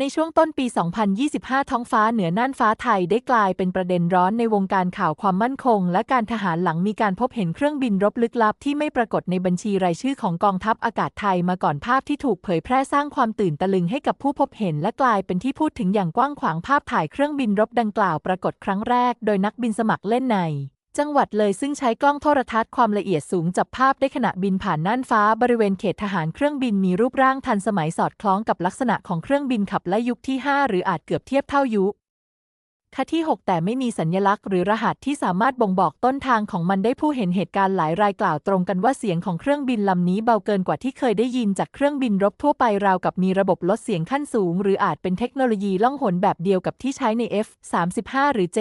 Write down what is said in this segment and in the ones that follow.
ในช่วงต้นปี 2025 ท้องฟ้าเหนือน่านฟ้าไทยได้กลายเป็นประเด็นร้อนในวงการข่าวความมั่นคง และการทหารหลังมีการพบเห็นเครื่องบินรบลึกลับที่ไม่ปรากฏในบัญชีรายชื่อของกองทัพอากาศไทยมาก่อนภาพที่ถูกเผยแพร่สร้างความตื่นตะลึงให้กับผู้พบเห็น และกลายเป็นที่พูดถึงอย่างกว้างขวางภาพถ่ายเครื่องบินรบดังกล่าวปรากฏครั้งแรก โดยนักบินสมัครเล่นใน จังหวัดเลยซึ่งใช้กล้องโทรทัศน์ความละเอียดสูงจับภาพได้ขณะบินผ่านน่านฟ้าบริเวณเขตทหารเครื่องบินมีรูปร่างทันสมัยสอดคล้องกับลักษณะของเครื่องบินขับและยุคที่ 5 หรืออาจเกือบเทียบเท่ายุคคที่ 6 แต่ไม่มีสัญลักษณ์หรือรหัสที่สามารถบ่งบอกต้นทางของมันได้ผู้เห็นเหตุการณ์หลายรายกล่าวตรงกันว่าเสียงของเครื่องบินลำนี้เบาเกินกว่าที่เคยได้ยินจากเครื่องบินรบทั่วไปราวกับมีระบบลดเสียงขั้นสูง หรืออาจเป็นเทคโนโลยีล่องหนแบบเดียวกับที่ใช้ใน F-35 หรือ J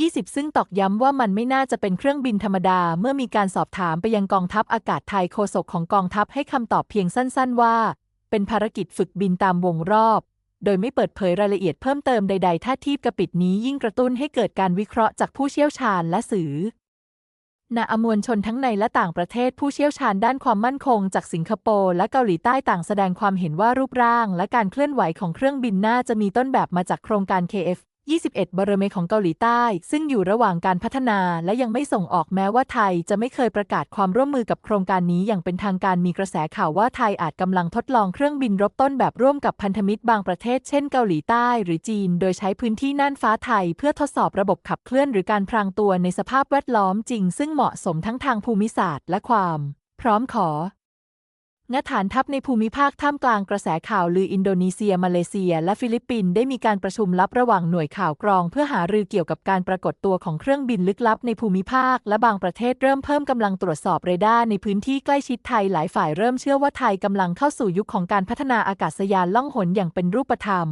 20 ซึ่งตอกย้ำว่ามันไม่น่าจะเป็นเครื่องบินธรรมดา เมื่อมีการสอบถามไปยังกองทัพอากาศไทยโฆษกของกองทัพให้คำตอบเพียงสั้น ๆ ว่า เป็นภารกิจฝึกบินตามวงรอบ โดยไม่เปิดเผยรายละเอียดเพิ่มเติมใดๆถ้าทีบกระปิดนี้ยิ่งกระตุ้นให้เกิดการวิเคราะห์จากผู้เชี่ยวชาญและสื่อนาอมวลชนทั้งในและต่างประเทศผู้เชี่ยวชาญด้านความมั่นคงจากสิงคโปร์และเกาหลีใต้ต่างแสดงความเห็นว่ารูปร่าง และการเคลื่อนไหวของเครื่องบินน่าจะมีต้นแบบมาจากโครงการ KF 21 บรเมของเกาหลีใต้ ซึ่งอยู่ระหว่างการพัฒนาและยังไม่ส่งออกแม้ว่าไทยจะไม่เคยประกาศความร่วมมือกับโครงการนี้อย่างเป็นทางการมีกระแสข่าวว่าไทยอาจกำลังทดลองเครื่องบินรบต้นแบบร่วมกับพันธมิตรบางประเทศ เช่นเกาหลีใต้หรือจีน โดยใช้พื้นที่น่านฟ้าไทย เพื่อทดสอบระบบขับเคลื่อนหรือการพรางตัวในสภาพแวดล้อมจริง ซึ่งเหมาะสมทั้งทางภูมิศาสตร์และความ พร้อมขอ ณฐานทัพในภูมิภาคท่ามกลางกระแสข่าวลืออินโดนีเซีย มาเลเซีย และฟิลิปปินส์ได้มีการประชุมลับระหว่างหน่วยข่าวกรอง เพื่อหารือเกี่ยวกับการปรากฏตัวของเครื่องบินลึกลับในภูมิภาค และบางประเทศเริ่มเพิ่มกำลังตรวจสอบเรดาร์ในพื้นที่ใกล้ชิดไทยหลายฝ่ายเริ่มเชื่อว่าไทยกำลังเข้าสู่ยุคของการพัฒนาอากาศยานล่องหนอย่างเป็นรูปธรรม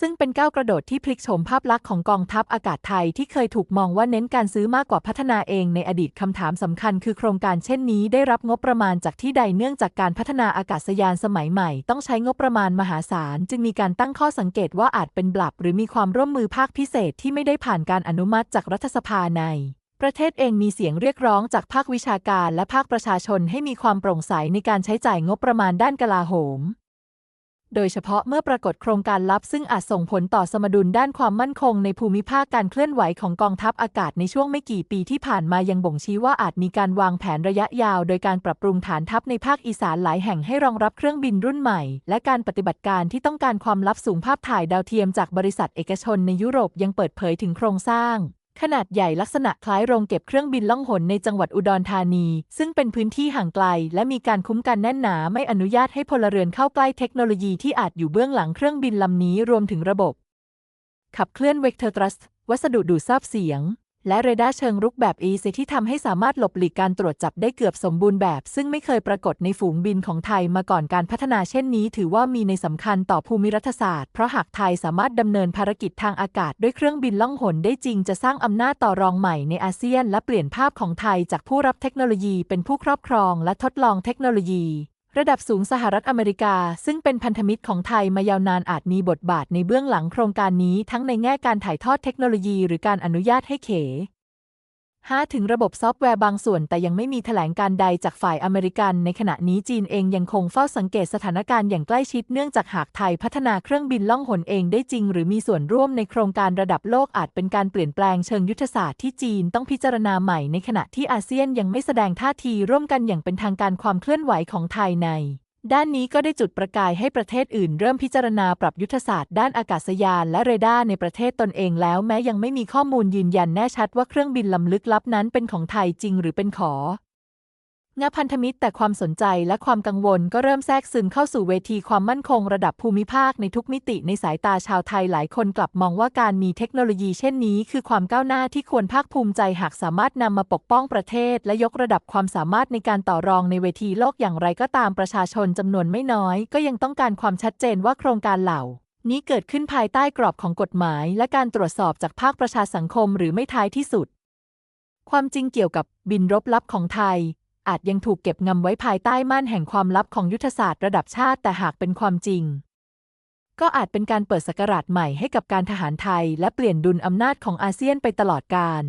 ซึ่งเป็นก้าวกระโดดที่พลิกโฉมภาพลักษณ์ของกองทัพอากาศไทยที่เคยถูกมองว่าเน้นการซื้อมากกว่าพัฒนาเองในอดีตคำถามสำคัญคือโครงการเช่นนี้ได้รับงบประมาณจากที่ใดเนื่องจากการพัฒนาอากาศยานสมัยใหม่ ต้องใช้งบประมาณมหาศาล จึงมีการตั้งข้อสังเกตว่าอาจเป็นบลับ หรือมีความร่วมมือภาคพิเศษที่ไม่ได้ผ่านการอนุมัติจากรัฐสภาในประเทศเองมีเสียงเรียกร้องจากภาควิชาการและภาคประชาชนให้มีความโปร่งใสในการใช้จ่ายงบประมาณด้านกลาโหม โดยเฉพาะเมื่อปรากฏโครงการลับซึ่งอาจส่งผลต่อสมดุลด้านความมั่นคงในภูมิภาคการเคลื่อนไหวของกองทัพอากาศในช่วงไม่กี่ปีที่ผ่านมายังบ่งชี้ว่าอาจมีการวางแผนระยะยาว โดยการปรับปรุงฐานทัพในภาคอีสานหลายแห่งให้รองรับเครื่องบินรุ่นใหม่ และการปฏิบัติการที่ต้องการความลับสูงภาพถ่ายดาวเทียมจากบริษัทเอกชนในยุโรปยังเปิดเผยถึงโครงสร้าง ขนาดใหญ่ลักษณะคล้ายโรงเก็บเครื่องบินล่องหนในจังหวัดอุดรธานี ซึ่งเป็นพื้นที่ห่างไกล และมีการคุ้มกันแน่นหนาไม่อนุญาตให้พลเรือนเข้าใกล้เทคโนโลยีที่อาจอยู่เบื้องหลังเครื่องบินลำนี้รวมถึงระบบ ขับเคลื่อนเวกเตอร์ทรัสวัสดุดูดซับเสียง และเรดาร์เชิงรุกแบบ EC ที่ทำให้สามารถหลบหลีกการตรวจจับได้เกือบสมบูรณ์แบบ ซึ่งไม่เคยปรากฏในฝูงบินของไทยมาก่อนการพัฒนาเช่นนี้ ถือว่ามีในสำคัญต่อภูมิรัฐศาสตร์ เพราะหากไทยสามารถดำเนินภารกิจทางอากาศด้วยเครื่องบินล่องหนได้จริงจะสร้างอำนาจต่อรองใหม่ในอาเซียน และเปลี่ยนภาพของไทยจากผู้รับเทคโนโลยีเป็นผู้ครอบครองและทดลองเทคโนโลยี ระดับสูงสหรัฐอเมริกา ซึ่งเป็นพันธมิตรของไทยมายาวนานอาจมีบทบาทในเบื้องหลังโครงการนี้ทั้งในแง่การถ่ายทอดเทคโนโลยีหรือการอนุญาตให้เข 5 ถึงระบบซอฟต์แวร์บางส่วน แต่ยังไม่มีแถลงการใดจากฝ่ายอเมริกัน ในขณะนี้จีนเองยังคงเฝ้าสังเกตสถานการณ์อย่างใกล้ชิดเนื่องจากหากไทยพัฒนาเครื่องบินล่องหนเองได้จริง หรือมีส่วนร่วมในโครงการระดับโลกอาจเป็นการเปลี่ยนแปลงเชิงยุทธศาสตร์ที่จีนต้องพิจารณาใหม่ในขณะที่อาเซียนยังไม่แสดงท่าทีร่วมกันอย่างเป็นทางการความเคลื่อนไหวของไทยใน ด้านนี้ก็ได้จุดประกายให้ประเทศอื่นเริ่มพิจารณาปรับยุทธศาสตร์ด้านอากาศยานและเรดาร์ในประเทศตนเองแล้วแม้ยังไม่มีข้อมูลยืนยันแน่ชัดว่าเครื่องบินลำลึกลับนั้นเป็นของไทยจริงหรือเป็นขอ งาพันธมิตรแต่ความสนใจและความกังวลก็เริ่มแทรกซึมเข้าสู่เวทีความมั่นคงระดับภูมิภาคในทุกมิติในสายตาชาวไทยหลายคนกลับมองว่าการมีเทคโนโลยีเช่นนี้ คือความก้าวหน้าที่ควรภาคภูมิใจหากสามารถนำมาปกป้องประเทศ และยกระดับความสามารถในการต่อรองในเวทีโลกอย่างไรก็ตามประชาชนจำนวนไม่น้อย ก็ยังต้องการความชัดเจนว่าโครงการเหล่านี้เกิดขึ้นภายใต้กรอบของกฎหมาย และการตรวจสอบจากภาคประชาสังคม หรือไม่ท้ายที่สุด ความจริงเกี่ยวกับบินรบลับของไทย อาจยังถูกเก็บงำไว้ภายใต้ม่านแห่งความลับของยุทธศาสตร์ระดับชาติแต่หากเป็นความจริง ก็อาจเป็นการเปิดสกราชใหม่ให้กับการทหารไทย และเปลี่ยนดุลอำนาจของอาเซียนไปตลอดกาล